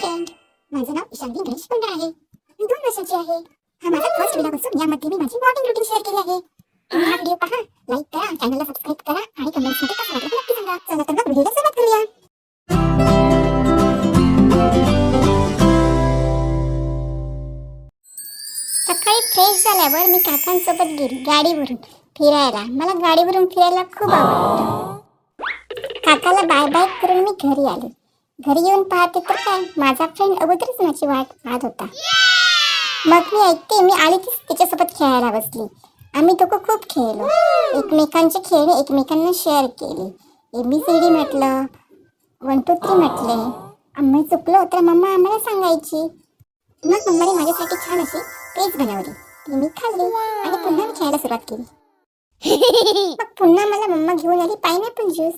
Friend माझं नाव ईशान्वी गणेश पंडा आहे. मी दोन वर्षाची आहे. हा माझा फर्स्ट व्हिडिओ असून यामध्ये मी माझी मॉर्निंग रुटीन शेअर केली आहे. तुम्ही हा व्हिडिओ पहा लाईक करा चॅनलला सबस्क्राईब करा आणि कमेंट्समध्ये कसं वाटलं नक्की सांगा. चला तर मग व्हिडिओला सुरुवात करूया. सकाळी फ्रेश झाल्यावर मी काकांसोबत गेली गाडीवरून फिरायला. मला गाडीवरून फिरायला खूप आवडतं काकाला बाय बाय करून मी घरी आले. घरी येऊन पाहते तर काय? माझा फ्रेंड अगोदरच माझी वाट पाहत होता. मग मी ऐकते मी आली की त्याच्यासोबत खेळायला बसली. आम्ही दोघं खूप खेळलो. एकमेकांचे खेळणे एकमेकांना शेअर केले. ए बी सी डी म्हटलं वन टू थ्री म्हटले. आम्ही चुकलो तर मम्मा आम्हाला सांगायची. मग मम्माने माझ्यासाठी छान अशी पेज बनवली. ती मी खाल्ली आणि पुन्हा मी खेळायला सुरुवात केली. मग पुन्हा मला मम्मा घेऊन आली पायनॅपल ज्यूस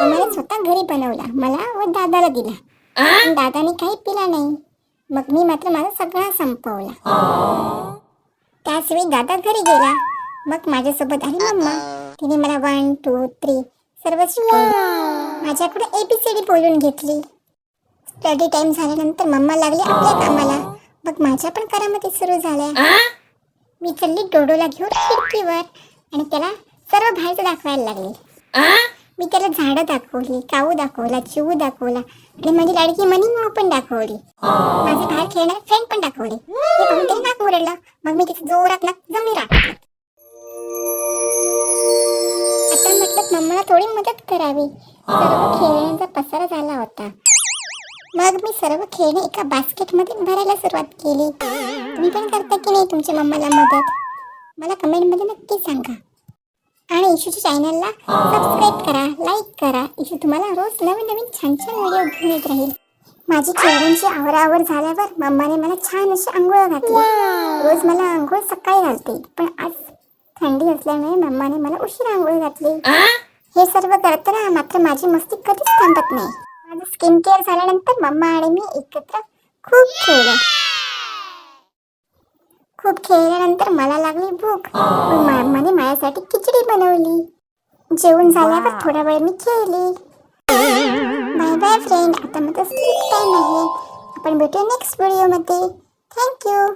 मला स्वतः घरी बनवला. मला व दादाला दिला. पण दादाने काही पिला नाही. मग मी मात्र माझा सगळा संपवला. त्याच वेळी दादा घरी गेला. मग माझ्यासोबत आली मम्मा. तिने मला वन टू थ्री सर्व माझ्याकडे एबीसीडी बोलून घेतली. स्टडी टाइम झाल्यानंतर मम्मा लागली आपल्या कामाला. मग माझ्या पण करामती सुरू झाल्या. मी चालली डोडोला घेऊन खिडकीवर. आणि त्याला सर्व बाहेरचं दाखवायला लागले. मी त्याला झाडं दाखवली काऊ दाखवला चिवू दाखवला आणि माझी लाडकी मनी माऊ पण दाखवली. माझे बाहेर खेळणारे फ्रेंड पण दाखवले. हे पाहून त्याने नाक मुरडलं मग मी तिथे जोरात नाक जमिनी राखलं. आता म्हटलं मम्माला थोडी मदत करावी. सर्व खेळण्यांचा पसारा झाला होता. मग मी सर्व खेळणे एका बास्केटमध्ये भरायला सुरुवात केली. तुम्ही पण करता की नाही तुमच्या मम्माला मदत? मला कमेंटमध्ये नक्की सांगा. आणि इशूच्या चॅनलला सबस्क्राईब करा लाईक करा. इशू तुम्हाला रोज नवीन नवीन छान छान व्हिडिओ घेऊन येत राहील. माझी खेळण्यांची आवराआवर झाल्यावर मम्माने मला छान अशी आंघोळ घातली. रोज मला आंघोळ सकाळी घालते. पण आज थंडी असल्यामुळे मम्माने मला उशीर आंघोळ घातली. हे सर्व करताना मात्र माझी मस्ती कधीच थांबत नाही. माझं स्किन केअर झाल्यानंतर मम्मा आणि मी एकत्र खूप खेळलो. खूप खेळल्यानंतर मला लागली भूक. मग मम्माने माझ्यासाठी खिचडी बनवली. जेवण झाल्यावर थोडा वेळ मी खेळली. बाय बाय फ्रेंड आता माझा स्लीप टाइम आहे. आपण भेटूया नेक्स्ट व्हिडिओमध्ये थँक्यू